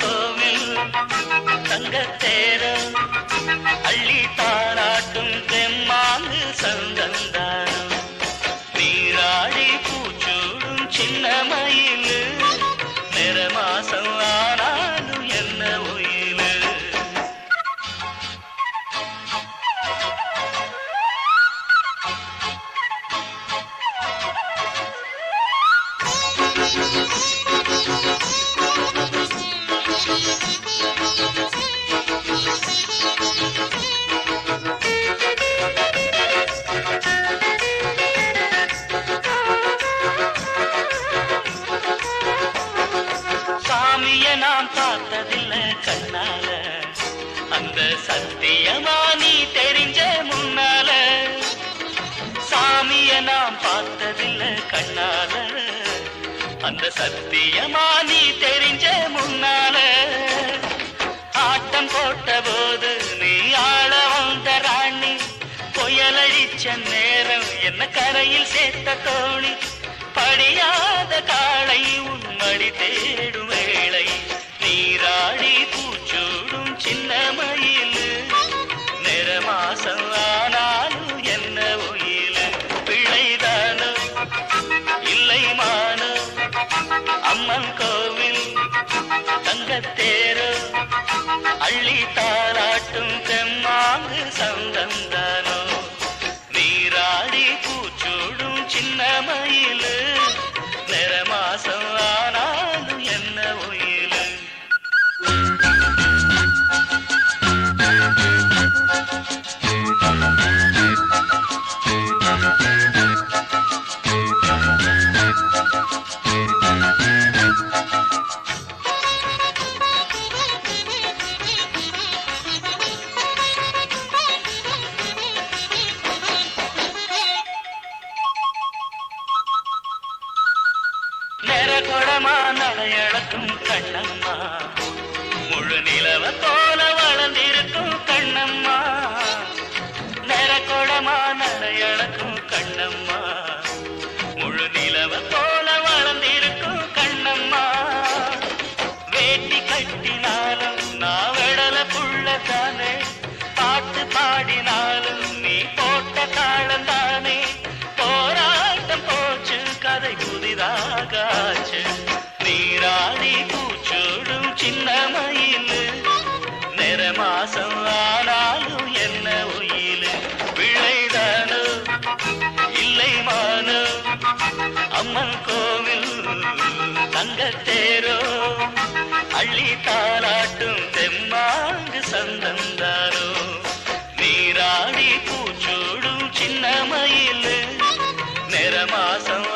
கோவில் தங்கத்தேரம் அள்ளி தாராட்டும் தெம்மாங்கு சந்தந்தானம் நீராடி பூச்சூடும் சின்னம நான் பார்த்ததில்லை கண்ணால. அந்த சத்தியமா நீ தெரிஞ்ச முன்னால. சாமிய நாம் பார்த்ததில்லை கண்ணால. அந்த சத்தியமா நீ தெரிஞ்ச முன்னால. ஆட்டம் போட்ட போது நீ ஆள வந்த ராணி. புயலடிச்ச நேரம் என்ன கரையில் சேர்த்த தோணி படியாத காளை உன்மடி தேடும் அம்மன் கோவில் தங்கத்தேரோ அள்ளி தாராட்டும் தெம்மாங்கு சந்தந்தானோ. நிறகுடமா நடையளக்கும் கண்ணம்மா. முழு நிலவ போல வளர்ந்திருக்கும் கண்ணம்மா. நிற கொடமா நடையளக்கும் கண்ணம்மா. முழு நிலவ போல வளர்ந்திருக்கும் கண்ணம்மா. வேட்டி கட்டினாலும் நான் விடல புள்ள தானே. பாசம் ஆனாலும் என்ன உயிலு? பிள்ளைதானோ இல்லை மானோ அம்மன் கோவில் தங்கத்தேரோ? அள்ளி தாளாட்டும் தெம்மாங்கு சந்தந்தாரோ? நீராடி பூச்சோடும் சின்ன மயில் நிறமாசம்